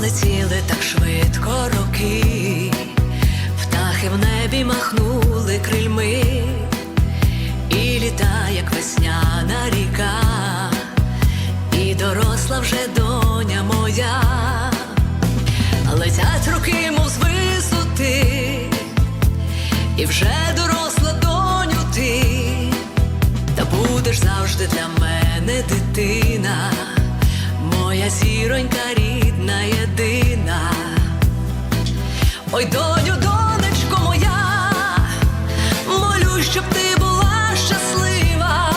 Летіли так швидко роки, птахи в небі махнули крильми, і літа, як весняна ріка, і доросла вже доня моя, летять роки, мов з висоти, і вже доросла доню ти, та будеш завжди для мене дитина, моя зіронька рідна Ой, доню, донечко моя, молю, щоб ти була щаслива,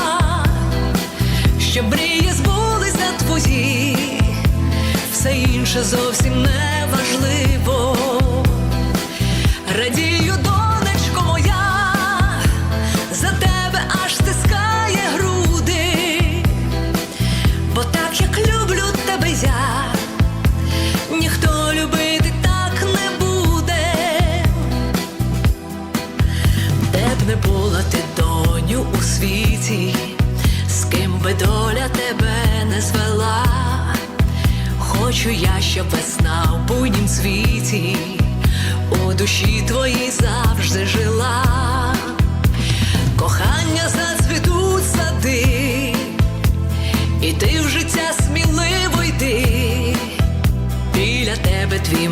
щоб мрії збулися твої, все інше зовсім не важливо. Радію, була ти, доню, у світі, з ким би доля тебе не звела. Хочу я, щоб весна в буйнім світі у душі твоїй завжди жила. Кохання зацвітуть сади, і ти в життя сміливо йди. Біля тебе твій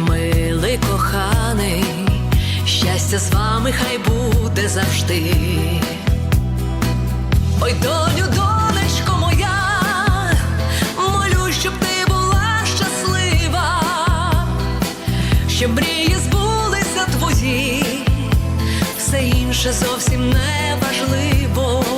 щастя з вами хай буде завжди. Ой, доню, донечко моя, молю, щоб ти була щаслива, щоб мрії збулися твої, все інше зовсім не важливо.